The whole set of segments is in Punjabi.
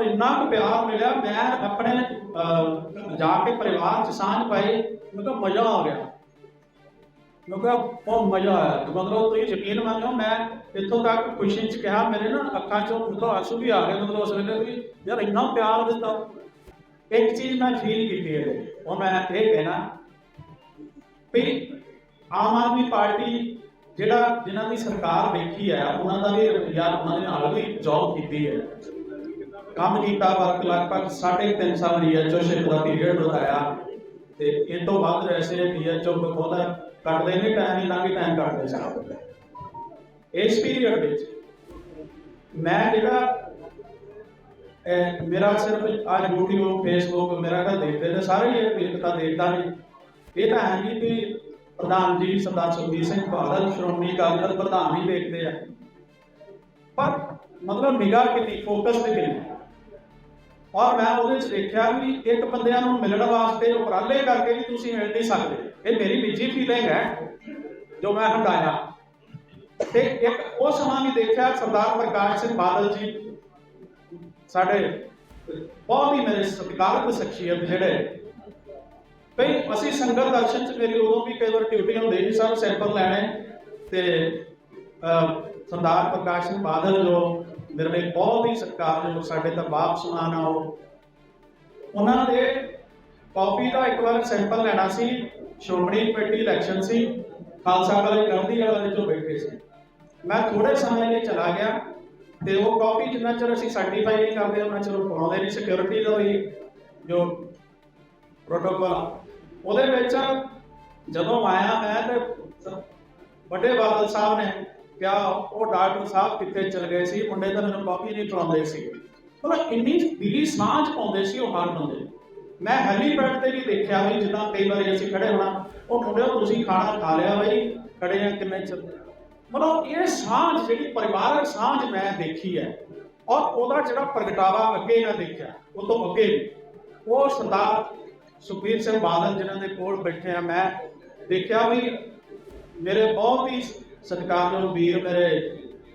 ਔਰ ਇੰਨਾ ਕੁ ਪਿਆਰ ਮਿਲਿਆ, ਮੈਂ ਆਪਣੇ ਜਾ ਕੇ ਪਰਿਵਾਰ ਚ ਸਾਂਝ ਪਾਈ ਮੈਨੂੰ ਮਜ਼ਾ ਆ ਗਿਆ। ਮੈਂ ਕਿਹਾ ਬਹੁਤ ਮਜ਼ਾ ਆਇਆ। ਤੇ ਮਤਲਬ ਤੁਸੀਂ ਯਕੀਨ ਮੰਨੋ ਮੈਂ ਇੱਥੋਂ ਤੱਕ ਖੁਸ਼ੀ ਚ ਕਿਹਾ, ਮੇਰੇ ਨਾ ਅੱਖਾਂ ਚੋਂ ਮਤਲਬ ਆਂਸੂ ਵੀ ਆ ਗਏ, ਮਤਲਬ ਉਸ ਵੇਲੇ ਵੀ ਯਾਰ ਇੰਨਾ ਪਿਆਰ ਦਿੱਤਾ। ਇੱਕ ਚੀਜ਼ ਮੈਂ ਫੀਲ ਕੀਤੀ ਹੈ ਉਹ ਮੈਂ ਇਹ ਕਹਿਣਾ ਵੀ ਆਮ ਆਦਮੀ ਪਾਰਟੀ ਜਿਹੜਾ ਜਿਨ੍ਹਾਂ ਦੀ ਸਰਕਾਰ ਬੈਠੀ ਹੈ, ਉਹਨਾਂ ਦਾ ਵੀ ਰਵੱਈਆ ਉਹਨਾਂ ਦੇ ਨਾਲ ਵੀ ਜੌਬ ਕੀਤੀ ਹੈ। ਕੰਮ ਕੀਤਾ, ਵਰਕ ਲਗਭਗ 3.5 ਸਾਲ ਰੀਐਚਓ ਸ਼ਿਪ ਦਾ ਪੀਰੀਅਡ ਲਗਾਇਆ ਤੇ ਇਹ ਤੋਂ ਬਾਅਦ ਵੈਸੇ ਰੀਐਚਓ ਬਖੋਦਾ ਕੱਟਦੇ ਨਹੀਂ ਟਾਈਮ ਹੀ ਲੰਘ ਟਾਈਮ ਕੱਟਦੇ ਸਾਹ ਇਸ ਪੀਰੀਅਡ ਵਿੱਚ ਮੈਂ ਜਿਹੜਾ ਮੇਰਾ ਸਿਰਫ ਅੱਜ YouTube, Facebook, ਮੇਰਾ ਤਾਂ ਦੇਖਦੇ ਨੇ, ਸਾਰੇ ਹੀ ਇਹ ਤਾਂ ਦੇਖਦਾ ਨਹੀਂ ਇਹ ਤਾਂ ਹੈ ਨਹੀਂ ਵੀ ਪ੍ਰਧਾਨ ਜੀ, ਸਰਦਾਰ ਸੁਖਬੀਰ ਸਿੰਘ ਬਾਦਲ, ਸ਼੍ਰੋਮਣੀ ਅਕਾਲੀ ਦਲ ਪ੍ਰਧਾਨ ਹੀ ਦੇਖਦੇ ਆ। ਪਰ ਮਤਲਬ ਨਿਗਾਹ ਕਿੰਨੀ ਫੋਕਸ ਤੇ ਕਿੰਨੀ? ਔਰ ਮੈਂ ਉਹਦੇ ਵਿੱਚ ਦੇਖਿਆ ਵੀ ਇੱਕ ਬੰਦਿਆਂ ਨੂੰ ਮਿਲਣ ਵਾਸਤੇ ਉਪਰਾਲੇ ਕਰਕੇ ਵੀ ਤੁਸੀਂ ਮਿਲ ਨਹੀਂ ਸਕਦੇ। ਇਹ ਮੇਰੀ ਨਿੱਜੀ ਫੀਲਿੰਗ ਹੈ, ਜੋ ਮੈਂ ਹੰਡਾਇਆ। ਤੇ ਇੱਕ ਉਹ ਸਮਾਂ ਵੀ ਦੇਖਿਆ ਸਰਦਾਰ ਪ੍ਰਕਾਸ਼ ਸਿੰਘ ਬਾਦਲ ਜੀ, ਸਾਡੇ ਬਹੁਤ ਹੀ ਮੇਰੇ ਸਤਿਕਾਰਤ ਸ਼ਖਸੀਅਤ ਜਿਹੜੇ। ਭਈ ਅਸੀਂ ਸੰਗਤ ਦਰਸ਼ਨ ਚ ਮੇਰੀ ਉਦੋਂ ਵੀ ਕਈ ਵਾਰ ਡਿਊਟੀ ਹੁੰਦੀ ਸੀ ਸਭ ਸੈਂਪਲ ਲੈਣੇ। ਤੇ ਸਰਦਾਰ ਪ੍ਰਕਾਸ਼ ਸਿੰਘ ਬਾਦਲ ਜੋ ਮੇਰੇ ਲਈ ਬਹੁਤ ਹੀ ਸਤਿਕਾਰਯੋਗ ਸਾਡੇ ਤਾਂ ਬਾਪ ਸਮਾਨ ਆ ਉਹ ਉਹਨਾਂ ਦੇ ਕਾਪੀ ਦਾ ਇੱਕ ਵਾਰ ਸੈਂਪਲ ਲੈਣਾ ਸੀ, ਸ਼੍ਰੋਮਣੀ ਕਮੇਟੀ ਇਲੈਕਸ਼ਨ ਸੀ, ਖਾਲਸਾ ਕਾਲਜ ਗਾਂਧੀ ਵਾਲਾ ਦੇ ਬੈਠੇ ਸੀ। ਮੈਂ ਥੋੜੇ ਸਮੇਂ ਲਈ ਚਲਾ ਗਿਆ ਤੇ ਉਹ ਕਾਪੀ ਜਿੰਨਾ ਚਿਰ ਅਸੀਂ ਸਰਟੀਫਾਈ ਨਹੀਂ ਕਰਦੇ, ਉਹਨਾਂ ਚਿਰ ਉਹ ਪਾਉਂਦੇ ਨਹੀਂ ਸਿਕਿਉਰਿਟੀ ਦਾ ਵੀ ਜੋ ਪ੍ਰੋਟੋਕੋਲ ਉਹਦੇ ਵਿੱਚ ਜਦੋਂ ਆਇਆ ਮੈਂ ਤੇ ਵੱਡੇ ਬਾਦਲ ਸਾਹਿਬ ਨੇ ਕਿਆ ਉਹ ਡਾਕਟਰ ਸਾਹਿਬ ਕਿੱਥੇ ਚਲ ਗਏ ਸੀ, ਮੁੰਡੇ ਤਾਂ ਮੈਨੂੰ ਕਾਪੀ ਨਹੀਂ ਪੜਾਉਂਦੇ ਸੀ। ਮਤਲਬ ਇੰਨੀ ਦਿਲੀ ਸਾਂਝ ਪਾਉਂਦੇ ਸੀ ਉਹ ਹਰ ਬੰਦੇ ਮੈਂ ਹੈਲੀਪੈਡ ਤੇ ਵੀ ਦੇਖਿਆ ਵੀ ਜਿੱਦਾਂ ਕਈ ਵਾਰੀ ਅਸੀਂ ਖੜੇ ਹੋਣਾ, ਉਹ ਮੁੰਡਿਓ ਤੁਸੀਂ ਖਾਣਾ ਖਾ ਲਿਆ ਬਈ, ਖੜੇ ਆ ਕਿੰਨੇ ਚਿਰ? ਮਤਲਬ ਇਹ ਸਾਂਝ ਜਿਹੜੀ ਪਰਿਵਾਰਕ ਸਾਂਝ ਮੈਂ ਦੇਖੀ ਹੈ, ਔਰ ਉਹਦਾ ਜਿਹੜਾ ਪ੍ਰਗਟਾਵਾ ਅੱਗੇ ਮੈਂ ਦੇਖਿਆ, ਉਹ ਤੋਂ ਅੱਗੇ ਉਹ ਸਰਦਾਰ ਸੁਖਬੀਰ ਸਿੰਘ ਬਾਦਲ ਜਿਨ੍ਹਾਂ ਦੇ ਕੋਲ ਬੈਠੇ ਆ, ਮੈਂ ਦੇਖਿਆ ਵੀ ਮੇਰੇ ਬਹੁਤ ਹੀ ਸਤਿਕਾਰਯੋਗ ਵੀਰ ਮੇਰੇ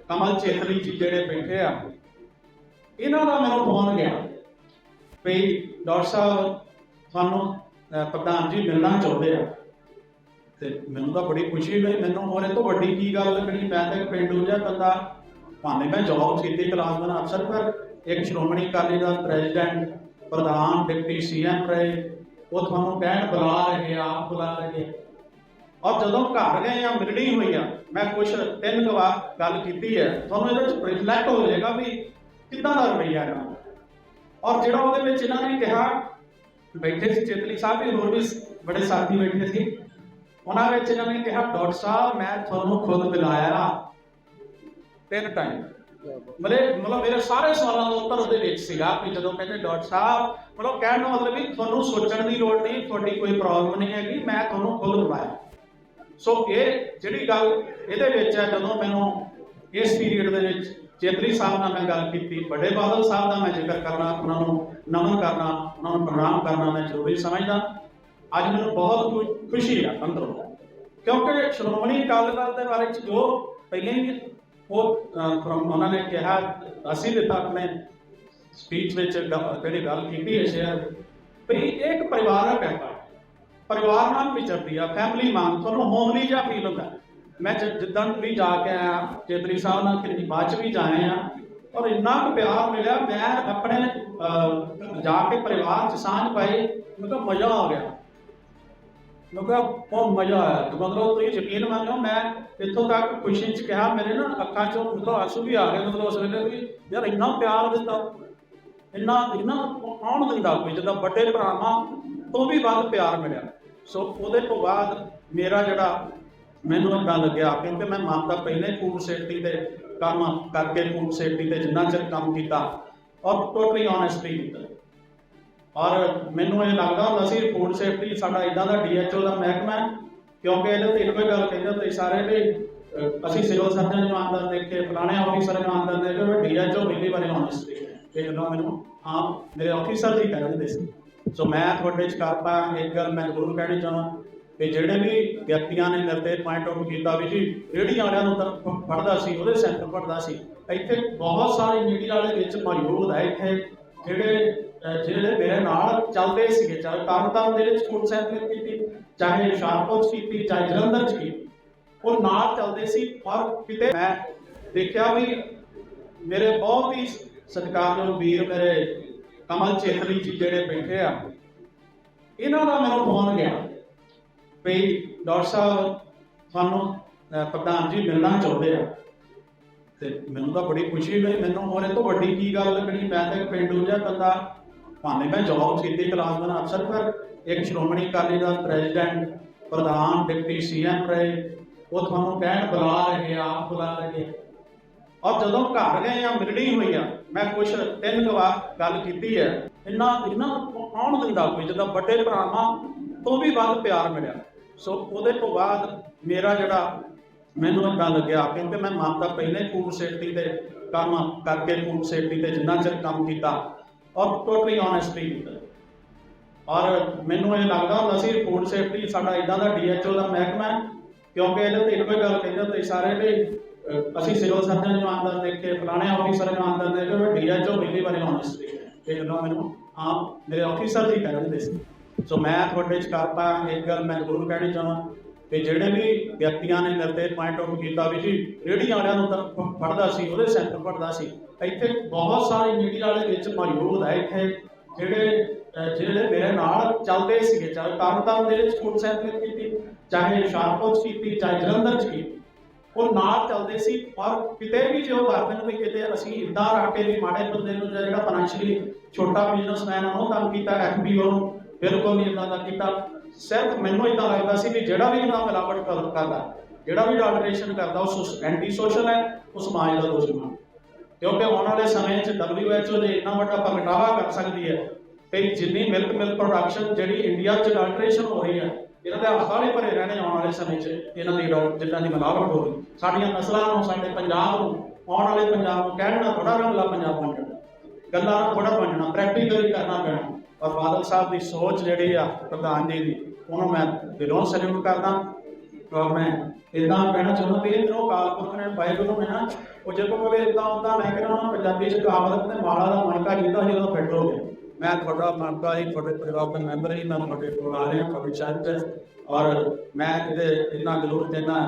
ਕਮਲ ਚੇਤਲੀ ਜੀ ਜਿਹੜੇ ਬੈਠੇ ਆ, ਇਹਨਾਂ ਦਾ ਮੈਨੂੰ ਫੋਨ ਗਿਆ ਵੀ ਡਾਕਟਰ ਸਾਹਿਬ, ਤੁਹਾਨੂੰ ਪ੍ਰਧਾਨ ਜੀ ਮਿਲਣਾ ਚਾਹੁੰਦੇ ਆ। ਤੇ ਮੈਨੂੰ ਤਾਂ ਬੜੀ ਖੁਸ਼ੀ ਹੋਈ, ਮੈਨੂੰ ਹੋਰ ਤੋਂ ਵੱਡੀ ਕੀ ਗੱਲ ਲੱਗਣੀ, ਮੈਂ ਤਾਂ ਇੱਕ ਪਿੰਡੂ ਜਿਹਾ ਬੰਦਾ ਭਾਵੇਂ ਮੈਂ ਜੌਬ ਕੀਤੀ ਕਲਾਸ ਦਾ ਅਫਸਰ ਪਰ ਇੱਕ ਸ਼੍ਰੋਮਣੀ ਅਕਾਲੀ ਦਲ ਪ੍ਰੈਜ਼ੀਡੈਂਟ ਪ੍ਰਧਾਨ, ਡਿਪਟੀ ਸੀਐਮ ਰਹੇ, ਉਹ ਤੁਹਾਨੂੰ ਕਹਿਣ ਬੁਲਾ ਰਹੇ ਆ ਆਪ ਬੁਲਾ ਰਹੇ। ਔਰ ਜਦੋਂ ਘਰ ਗਏ ਆ ਮਿਲਣੀ ਹੋਈ ਆ, ਮੈਂ ਕੁਛ ਤਿੰਨ ਕੁ ਵਾਰ ਗੱਲ ਕੀਤੀ ਹੈ, ਤੁਹਾਨੂੰ ਇਹਦੇ ਵਿੱਚ ਰਿਫਲੈਕਟ ਹੋ ਜਾਏਗਾ ਵੀ ਕਿੱਦਾਂ ਦਾ ਰਵਈਆ ਹੈ ਔਰ ਜਿਹੜਾ ਉਹਦੇ ਵਿੱਚ ਇਹਨਾਂ ਨੇ ਕਿਹਾ, ਬੈਠੇ ਸੀ ਚੇਤਲੀ ਸਾਹਿਬ ਵੀ ਹੋਰ ਵੀ ਬੜੇ ਸਾਥੀ ਬੈਠੇ ਸੀ। ਉਹਨਾਂ ਵਿੱਚ ਇਹਨਾਂ ਨੇ ਕਿਹਾ, ਡਾਕਟਰ ਸਾਹਿਬ, ਮੈਂ ਤੁਹਾਨੂੰ ਖੁਦ ਮਿਲਾਇਆ ਤਿੰਨ ਟਾਈਮ ਮਤਲਬ ਮਤਲਬ ਮੇਰੇ ਸਾਰੇ ਸਵਾਲਾਂ ਦਾ ਉੱਤਰ ਉਹਦੇ ਵਿੱਚ ਸੀਗਾ ਕਿ ਜਦੋਂ ਕਹਿੰਦੇ ਡਾਕਟਰ ਸਾਹਿਬ, ਮਤਲਬ ਕਹਿਣ ਦਾ ਮਤਲਬ ਵੀ ਤੁਹਾਨੂੰ ਸੋਚਣ ਦੀ ਲੋੜ ਨਹੀਂ, ਤੁਹਾਡੀ ਕੋਈ ਪ੍ਰੋਬਲਮ ਨਹੀਂ ਹੈਗੀ, ਮੈਂ ਤੁਹਾਨੂੰ ਖੁਦ ਮਿਲਾਇਆ। ਸੋ ਇਹ ਜਿਹੜੀ ਗੱਲ ਇਹਦੇ ਵਿੱਚ ਹੈ, ਜਦੋਂ ਮੈਨੂੰ ਇਸ ਪੀਰੀਅਡ ਦੇ ਵਿੱਚ ਚੇਤਰੀ ਸਾਹਿਬ ਨਾਲ ਮੈਂ ਗੱਲ ਕੀਤੀ, ਵੱਡੇ ਬਾਦਲ ਸਾਹਿਬ ਦਾ ਮੈਂ ਜ਼ਿਕਰ ਕਰਨਾ, ਉਹਨਾਂ ਨੂੰ ਨਮਨ ਕਰਨਾ, ਉਹਨਾਂ ਨੂੰ ਪ੍ਰਣਾਮ ਕਰਨਾ ਮੈਂ ਜ਼ਰੂਰੀ ਸਮਝਦਾ। ਅੱਜ ਮੈਨੂੰ ਬਹੁਤ ਖੁ- ਖੁਸ਼ੀ ਆ ਅੰਦਰੋਂ। ਕਿਉਂਕਿ ਸ਼੍ਰੋਮਣੀ ਅਕਾਲੀ ਦਲ ਦੇ ਬਾਰੇ ਚ ਜੋ ਪਹਿਲੇ ਹੀ ਉਹ ਉਹਨਾਂ ਨੇ ਕਿਹਾ, ਅਸੀਂ ਦਿੱਤਾ ਆਪਣੇ ਸਪੀਚ ਵਿੱਚ ਜਿਹੜੀ ਗੱਲ ਕੀਤੀ ਹੈ ਸ਼ੇਅਰ ਵੀ ਇਹ ਇੱਕ ਪਰਿਵਾਰਕ ਹੈ। ਪਰਿਵਾਰ ਨਾਲ ਵਿਚਰਦੀ ਆ ਫੈਮਿਲੀ ਵਾਂਗ ਤੁਹਾਨੂੰ ਹੋਮਲੀ ਜਿਹਾ ਫੀਲ ਹੁੰਦਾ। ਮੈਂ ਜ- ਜਿੱਦਣ ਵੀ ਜਾ ਕੇ ਆਇਆ, ਚੇਤਰੀ ਸਾਹਿਬ ਨਾਲ ਕਿੰਨੀ ਬਾਅਦ ਚ ਵੀ ਜਾਏ ਆ, ਔਰ ਇੰਨਾ ਕੁ ਪਿਆਰ ਮਿਲਿਆ, ਮੈਂ ਆਪਣੇ ਜਾ ਕੇ ਪਰਿਵਾਰ ਚ ਸਾਂਝ ਪਾਈ ਮੈਨੂੰ ਮਜ਼ਾ ਆ ਗਿਆ। ਮੈਂ ਬਹੁਤ ਮਜ਼ਾ ਆਇਆ। ਤੇ ਮਤਲਬ ਤੁਸੀਂ ਯਕੀਨ ਮੰਨੋ, ਮੈਂ ਇੱਥੋਂ ਤੱਕ ਖੁਸ਼ੀ ਚ ਕਿਹਾ, ਮੇਰੇ ਨਾ ਅੱਖਾਂ ਚੋਂ ਮਤਲਬ ਆਂਸੂ ਵੀ ਆ ਗਏ, ਮਤਲਬ ਉਸ ਵੇਲੇ ਵੀ, ਯਾਰ ਇੰਨਾ ਪਿਆਰ ਦਿੱਤਾ। ਇੰਨਾ ਇੰਨਾ ਕੌਣ ਦਿੰਦਾ ਕੋਈ, ਜਦੋਂ ਵੱਡੇ ਭਰਾਵਾਂ ਤੋਂ ਵੀ ਵੱਧ ਪਿਆਰ ਮਿਲਿਆ। ਸੋ ਉਹਦੇ ਤੋਂ ਬਾਅਦ ਮੇਰਾ ਜਿਹੜਾ ਮੈਨੂੰ ਅੱਗਾ ਲੱਗਿਆ ਕਿਉਂਕਿ ਮੈਂ ਮਾਪਦਾ ਪਹਿਲੇ ਫੂਡ ਸੇਫਟੀ ਤੇ ਕੰਮ ਕਰਕੇ ਫੂਡ ਸੇਫਟੀ ਤੇ ਜਿੰਨਾ ਚਿਰ ਕੰਮ ਕੀਤਾ, ਔਰ ਟੋਟਲੀ ਓਨੈਸਟਲੀ ਕੀਤਾ ਔਰ ਮੈਨੂੰ ਇਹ ਲੱਗਦਾ ਹੁੰਦਾ ਸੀ ਫੂਡ ਸੇਫਟੀ ਸਾਡਾ ਇਦਾਂ ਦਾ ਡੀਐਚਓ ਦਾ ਮਹਿਕਮਾ ਕਿਉਂਕਿ ਇਹਦੇ ਤੇ ਇੱਕੋ ਗੱਲ ਕਹਿੰਦੇ ਹੁੰਦੇ ਸਾਰੇ ਵੀ ਅਸੀਂ ਸਿਵਲ ਸਰਜਨ ਨੂੰ ਆਂਦਰ ਦੇਖੇ ਪੁਰਾਣੇ ਆਫੀਸਰ ਨੂੰ ਆਂਦਰ ਦੇਖੇ ਡੀਐਚਓ ਪਹਿਲੀ ਵਾਰੀ ਓਨੈਸਟਲੀ ਤੇ ਜਦੋਂ ਮੈਨੂੰ ਹਾਂ ਮੇਰੇ ਆਫੀਸਰ ਜੀ ਕਹਿ ਸੀ ਸੋ ਮੈਂ ਤੁਹਾਡੇ ਚ ਕਰਤਾ ਇੱਕ ਗੱਲ ਮੈਂ ਜ਼ਰੂਰ ਕਹਿਣੀ ਚਾਹਾਂ ਕਿ ਜਿਹੜੇ ਵੀ ਵਿਅਕਤੀਆਂ ਨੇ ਮੇਰੇ ਤੇ ਪੁਆਇੰਟ ਆਊਟ ਕੀਤਾ ਵੀ ਜੀ ਰੇਹੜੀਆਂ ਵਾਲਿਆਂ ਨੂੰ ਤਾਂ ਪੜਦਾ ਸੀ, ਉਹਦੇ ਸੈਂਟਰ ਪੜਦਾ ਸੀ। ਇੱਥੇ ਬਹੁਤ ਸਾਰੇ ਮੀਡੀਆ ਵਾਲੇ ਵਿੱਚ ਮੌਜੂਦ ਹੈ ਇੱਥੇ, ਜਿਹੜੇ ਜਿਹੜੇ ਮੇਰੇ ਨਾਲ ਚੱਲਦੇ ਸੀਗੇ, ਚਾਹੇ ਤਰਨਤਾਰਨ ਦੇ ਵਿੱਚ ਸਕੂਲ ਸੈਂਟਰ ਕੀਤੀ, ਚਾਹੇ ਹੁਸ਼ਿਆਰਪੁਰ 'ਚ ਕੀਤੀ, ਚਾਹੇ ਜਲੰਧਰ 'ਚ ਕੀਤੀ, ਉਹ ਨਾਲ ਚੱਲਦੇ ਸੀ, ਪਰ ਕਿਤੇ ਮੈਂ ਦੇਖਿਆ ਵੀ ਮੇਰੇ ਬਹੁਤ ਹੀ ਸਤਿਕਾਰਯੋਗ ਵੀਰ ਮੇਰੇ ਕਮਲ ਚੇਤਲੀ ਜੀ ਜਿਹੜੇ ਬੈਠੇ ਆ। ਇਹਨਾਂ ਦਾ ਮੈਨੂੰ ਫੋਨ ਗਿਆ। ਵੀ ਡਾਕਟਰ ਸਾਹਿਬ ਤੁਹਾਨੂੰ ਪ੍ਰਧਾਨ ਜੀ ਮਿਲਣਾ ਚਾਹੁੰਦੇ ਆ। ਤੇ ਮੈਨੂੰ ਤਾਂ ਬੜੀ ਖੁਸ਼ੀ ਹੋਈ, ਮੈਨੂੰ ਉਹਨੇ ਤੋਂ ਵੱਡੀ ਕੀ ਗੱਲ ਲੱਗਣੀ? ਮੈਂ ਤਾਂ ਇੱਕ ਪਿੰਡੂ ਜਿਹਾ ਬੰਦਾ ਭਾਵੇਂ ਮੈਂ ਜੌਬ ਕੀਤੀ ਕਲਾਸ ਦਾ ਅਫਸਰ ਪਰ ਇੱਕ ਸ਼੍ਰੋਮਣੀ ਅਕਾਲੀ ਦਲ ਪ੍ਰੈਜ਼ੀਡੈਂਟ ਪ੍ਰਧਾਨ, ਡਿਪਟੀ ਸੀਐਮ ਰਹੇ। ਉਹ ਤੁਹਾਨੂੰ ਕਹਿਣ ਬੁਲਾ ਰਹੇ ਆ ਆਪ ਬੁਲਾ ਰਹੇ। ਔਰ ਜਦੋਂ ਘਰ ਗਏ ਆ ਮਿਲਣੀ ਹੋਈ ਆ, ਮੈਂ ਕੁਛ ਤਿੰਨ ਵਾਰ ਗੱਲ ਕੀਤੀ ਹੈ। ਇੰਨਾ ਇੰਨਾ ਆਉਣ ਦਿੰਦਾ ਕੋਈ, ਜਦੋਂ ਵੱਡੇ ਭਰਾਵਾਂ ਤੋਂ ਵੀ ਵੱਧ ਪਿਆਰ ਮਿਲਿਆ। ਸੋ ਉਹਦੇ ਤੋਂ ਬਾਅਦ ਮੇਰਾ ਜਿਹੜਾ ਮੈਨੂੰ ਏਦਾਂ ਲੱਗਿਆ ਕਿਉਂਕਿ ਮੈਂ ਮਾਤਾ ਪਹਿਲੇ ਫੂਡ ਸੇਫਟੀ ਤੇ ਕੰਮ ਕਰਕੇ ਫੂਡ ਸੇਫਟੀ ਤੇ ਜਿੰਨਾ ਚਿਰ ਕੰਮ ਕੀਤਾ, ਔਰ ਟੋਟਲੀ ਓਨੈਸਟਲੀ ਔਰ ਮੈਨੂੰ ਇਹ ਲੱਗਦਾ ਹੁੰਦਾ ਸੀ ਫੂਡ ਸੇਫਟੀ ਸਾਡਾ ਇਦਾਂ ਦਾ ਡੀਐਚਓ ਦਾ ਮਹਿਕਮਾ ਕਿਉਂਕਿ ਇਹਦੇ ਤੇ ਇੱਕੋ ਗੱਲ ਕਹਿੰਦਾ ਤੇ ਸੀ, ਸਾਰੇ ਵੀ ਅਸੀਂ ਸਿਵਲ ਸਰਜਨ ਨੂੰ ਆਂਦਰ ਦੇਖ ਫਲਾਣੇ ਆਫੀਸਰ ਨੂੰ ਆਂਦਰ ਦੇਖ ਕੇ ਡੀਐਚਓ ਪਹਿਲੀ ਵਾਰੀ ਓਨੈਸਟਲੀ ਇਹ ਜਦੋਂ ਮੈਨੂੰ ਆਪ ਮੇਰੇ ਆਫੀਸਰ ਦੀ ਕਹਿ ਦਿੰਦੇ ਸੀ। ਸੋ ਮੈਂ ਤੁਹਾਡੇ ਚ ਕਰਤਾ ਇੱਕ ਗੱਲ ਮੈਂ ਜ਼ਰੂਰ ਕਹਿਣੀ ਚਾਹਾਂ ਕਿ ਜਿਹੜੇ ਵੀ ਵਿਅਕਤੀਆਂ ਨੇ ਮੇਰੇ ਤੇ ਪੁਆਇੰਟ ਆਊਟ ਕੀਤਾ ਵੀ ਜੀ ਰੇਹੜੀਆਂ ਵਾਲਿਆਂ ਨੂੰ ਤਾਂ ਪ- ਪੜ੍ਹਦਾ ਸੀ, ਉਹਦੇ ਸੈਂਟਰ ਪੜ੍ਹਦਾ ਸੀ। ਇੱਥੇ ਬਹੁਤ ਸਾਰੇ ਮੀਡੀਆ ਵਾਲੇ ਵਿੱਚ ਮੌਜੂਦ ਹੈ ਇੱਥੇ, ਜਿਹੜੇ ਜਿਹੜੇ ਮੇਰੇ ਨਾਲ ਚੱਲਦੇ ਸੀਗੇ ਚਾਹੇ ਤਰਨਤਾਰਨ ਦੇ ਵਿੱਚ ਸਕੂਲ ਸੈਂਟਰ ਕੀਤੀ, ਚਾਹੇ ਹੁਸ਼ਿਆਰਪੁਰ 'ਚ ਕੀਤੀ, ਚਾਹੇ ਜਲੰਧਰ 'ਚ ਕੀਤੀ। ਉਹ ਨਾਲ ਚੱਲਦੇ ਸੀ, ਪਰ ਕਿਤੇ ਵੀ ਜੋ ਕਰਦੇ ਨੇ ਕਿਤੇ ਅਸੀਂ ਇਦਾਂ ਰੱਖ ਕੇ ਵੀ ਮਾੜੇ ਬੰਦੇ ਨੂੰ ਜਿਹੜਾ ਫਾਈਨੈਂਸ਼ੀਅਲੀ ਛੋਟਾ ਬਿਜ਼ਨਸਮੈਨ ਉਹ ਕੰਮ ਕੀਤਾ ਐਫਬੀਓ ਨੂੰ ਬਿਲਕੁਲ ਨਹੀਂ ਇਦਾਂ ਦਾ ਕੀਤਾ। ਸਿਰਫ ਮੈਨੂੰ ਇਦਾਂ ਲੱਗਦਾ ਸੀ ਵੀ ਜਿਹੜਾ ਵੀ ਇਹਨਾਂ ਮਿਲਾਵਟ ਕਰਦਾ, ਜਿਹੜਾ ਵੀ ਆਲਟਰੇਸ਼ਨ ਕਰਦਾ, ਉਹ ਐਂਟੀ ਸੋਸ਼ਲ ਹੈ, ਉਹ ਸਮਾਜ ਦਾ ਦੁਸ਼ਮਣ ਕਿਉਂਕਿ ਆਉਣ ਵਾਲੇ ਸਮੇਂ 'ਚ WHO ਨੇ ਇੰਨਾ ਵੱਡਾ ਪ੍ਰਗਟਾਵਾ ਕਰ ਸਕਦੀ ਹੈ ਕਿ ਜਿੰਨੀ ਮਿਲਕ ਮਿਲ ਪ੍ਰੋਡਕਸ਼ਨ ਜਿਹੜੀ ਇੰਡੀਆ 'ਚ ਅਡਲਟ੍ਰੇਸ਼ਨ ਹੋ ਰਹੀ ਹੈ, ਇਹਨਾਂ ਦੇ ਹਸਾਲੇ ਭਰੇ ਰਹਿਣੇ ਆਉਣ ਵਾਲੇ ਸਮੇਂ 'ਚ, ਇਹਨਾਂ ਦੀ ਜਿੱਦਾਂ ਦੀ ਮਿਲਾਵਟ ਹੋ ਰਹੀ। ਸਾਡੀਆਂ ਨਸਲਾਂ ਨੂੰ, ਸਾਡੇ ਪੰਜਾਬ ਨੂੰ, ਆਉਣ ਵਾਲੇ ਪੰਜਾਬ ਨੂੰ ਕਹਿਣਾ ਥੋੜਾ ਰੰਗਲਾ ਪੰਜਾਬ ਬਣ ਜਾਣਾ। ਗੱਲਾਂ ਨੂੰ ਥੋੜਾ ਬਣਨਾ ਪ੍ਰੈਕਟੀਕਲੀ ਕਰਨਾ ਪੈਣਾ। ਔਰ ਬਾਦਲ ਸਾਹਿਬ ਦੀ ਸੋਚ ਜਿਹੜੀ ਆ ਪ੍ਰਧਾਨ ਜੀ ਦੀ, ਉਹਨੂੰ ਮੈਂ ਦਿਲੋਂ ਸੈਲੂਟ ਕਰਦਾ। ਔਰ ਮੈਂ ਇਦਾਂ ਕਹਿਣਾ ਚਾਹੁੰਦਾ ਵੀ ਇਹ ਜੋ ਕਾਲਪੁਰਖ ਨੇ, ਵਾਹਿਗੁਰੂ ਨੇ ਨਾ, ਉਹ ਜਦੋਂ ਕਵੇ ਇਦਾਂ ਹੁੰਦਾ ਮੈਂ ਕਹਿੰਦਾ ਪੰਜਾਬੀ ਚ ਕਹਾਵਤ ਤੇ ਮਾਲਾ ਦਾ ਮਣਕਾ ਜਿੱਦਾਂ ਜਦੋਂ ਫਿੱਟ ਹੋ ਗਿਆ ਮੈਂ ਤੁਹਾਡਾ ਮਣਕਾ ਹੀ, ਤੁਹਾਡੇ ਪਰਿਵਾਰ ਦਾ ਮੈਂਬਰ ਹੀ, ਮੈਂ ਤੁਹਾਡੇ ਕੋਲ ਆ ਰਿਹਾ, ਤੁਹਾਡੇ ਸ਼ਹਿਰ ਔਰ ਮੈਂ ਇਹਦੇ ਇੰਨਾ ਜ਼ਰੂਰ ਦੇਣਾ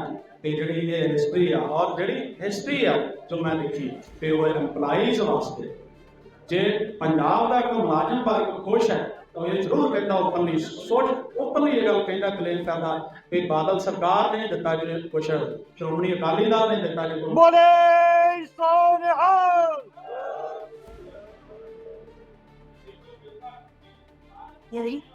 ਕਿ ਜਿਹੜੀ ਇਹ ਹਿਸਟਰੀ ਆ, ਔਰ ਜਿਹੜੀ ਹਿਸਟਰੀ ਆ ਜੋ ਮੈਂ ਲਿਖੀ, ਤੇ ਉਹ EMPLOYEES ਵਾਸਤੇ। ਜੇ ਪੰਜਾਬ ਦਾ ਕੋਈ ਮੁਲਾਜ਼ਮ ਵਰਗ ਖੁਸ਼ ਹੈ, ਤਾਂ ਇਹ ਜ਼ਰੂਰ ਕਹਿੰਦਾ ਓਪਨਲੀ ਸੋਚ ਓਪਨਲੀ ਇਹ ਗੱਲ ਕਹਿੰਦਾ ਕਲੇਮ ਕਰਦਾ ਕਿ ਬਾਦਲ ਸਰਕਾਰ ਨੇ ਦਿੱਤਾ ਜੇ ਕੁਛ ਸ਼੍ਰੋਮਣੀ ਅਕਾਲੀ ਦਲ ਨੇ ਦਿੱਤਾ ਜੇ ਬੋਲੇ ਸੋਨਿਹਾਲ। ਇਹ ਜੀ